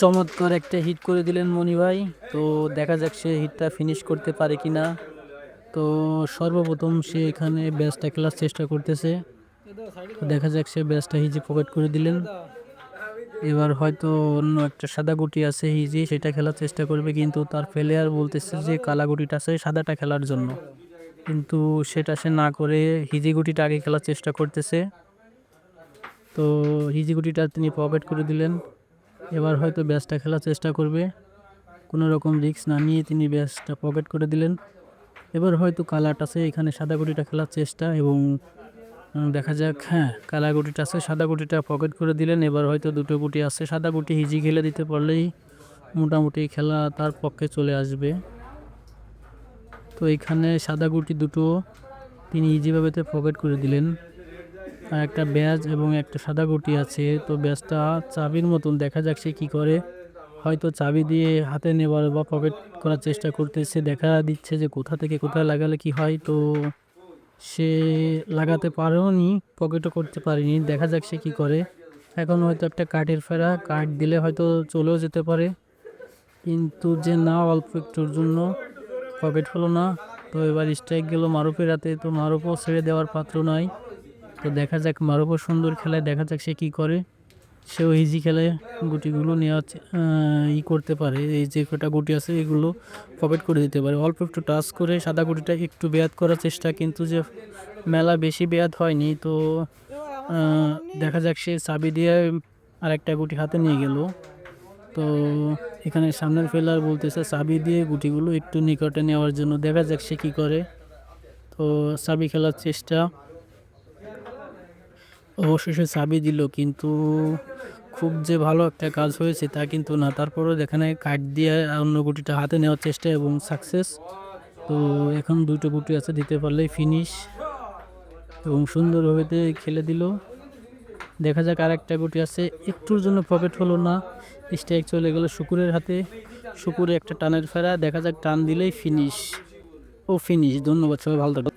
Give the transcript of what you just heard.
চমৎকার একটা হিট করে দিলেন মনি ভাই। তো দেখা যাক সে হিটটা ফিনিশ করতে পারে কি না তো সর্বপ্রথম সে এখানে ব্যাসটা খেলার চেষ্টা করতেছে। দেখা যাক সে ব্যাসটা হিজি পকেট করে দিলেন। এবার হয়তো অন্য একটা সাদা গুটি আছে হিজি সেটা খেলার চেষ্টা করবে। কিন্তু তার প্লেয়ার বলতেছে যে কালা গুটিটা আছে সাদাটা খেলার জন্য। কিন্তু সেটা সে না করে হিজি গুটিটা আগে খেলার চেষ্টা করতেছে। তো হিজি গুটিটা তিনি পকেট করে দিলেন। এবার হয়তো ব্যাসটা খেলার চেষ্টা করবে। কোনো রকম রিস্ক না নিয়ে তিনি ব্যাসটা পকেট করে দিলেন। এবার হয়তো কালার আছে এখানে সাদা গুটিটা খেলার চেষ্টা এবং দেখা যাক হ্যাঁ কালা গুটিটা আছে সাদা গুটিটা পকেট করে দিলেন। এবার হয়তো দুটো গুটি আছে, সাদা গুটি হিজি খেলে দিতে পারলেই মোটামুটি খেলা তার পক্ষে চলে আসবে। তো এখানে সাদা গুটি দুটো তিনি ইজিভাবে পকেট করে দিলেন। আর একটা ব্যাজ এবং একটা সাদা গুটি আছে। তো ব্যাজটা চাবির মতন দেখা যাক সে কী করে। হয়তো চাবি দিয়ে হাতে নেবার বা পকেট করার চেষ্টা করতেছে। দেখা দিচ্ছে যে কোথা থেকে কোথায় লাগালে কি হয়। তো সে লাগাতে পারেওনি পকেটও করতে পারেনি। দেখা যাক সে কী করে। এখন হয়তো একটা কাঠের ফেরা, কাঠ দিলে হয়তো চলেও যেতে পারে। কিন্তু যে না, অল্প একটুর জন্য পকেট হলো না। তো এবার স্ট্রাইক গেল মারুফের হাতে। তো মারুফও ছেড়ে দেওয়ার পাত্র নয় তো দেখা যাক মারুফও সুন্দর খেলায় দেখা যাক সে কী করে। সেও ইজি খেলে, গুটিগুলো নেওয়া ই করতে পারে। এই যে কটা গুটি আছে, এগুলো পকেট করে দিতে পারে। অল্প একটু টাচ করে সাদা গুটিটা একটু বেয়াত করার চেষ্টা, কিন্তু যে মেলা বেশি বেয়াত হয়নি, তো দেখা যাক সে চাবি দিয়ে আরেকটা গুটি হাতে নিয়ে গেল। তো, এখানে সামনের ফেলার বলতেছে, চাবি দিয়ে গুটিগুলো একটু নিকটে নেওয়ার জন্য দেখা যাক সে কী করে। তো, চাবি খেলার চেষ্টা। অবশেষে চাবি দিল, কিন্তু খুব যে ভালো একটা কাজ হয়েছে তা কিন্তু না। তারপরেও এখানে কাঠ দিয়ে অন্য গুটিটা হাতে নেওয়ার চেষ্টা এবং সাকসেস তো এখন দুটো গুটি আছে, দিতে পারলেই ফিনিশ এবং সুন্দরভাবে খেলে দিল। দেখা যাক আর একটা গুটি আছে, একটুর জন্য পকেট হলো না। স্ট্রাইক চলে গেল শুকুরের হাতে, শুকুরে একটা টানের ফেরা, দেখা যাক টান দিলেই ফিনিশ ও ফিনিশ ধন্যবাদ সবাই, ভালো থাকবেন।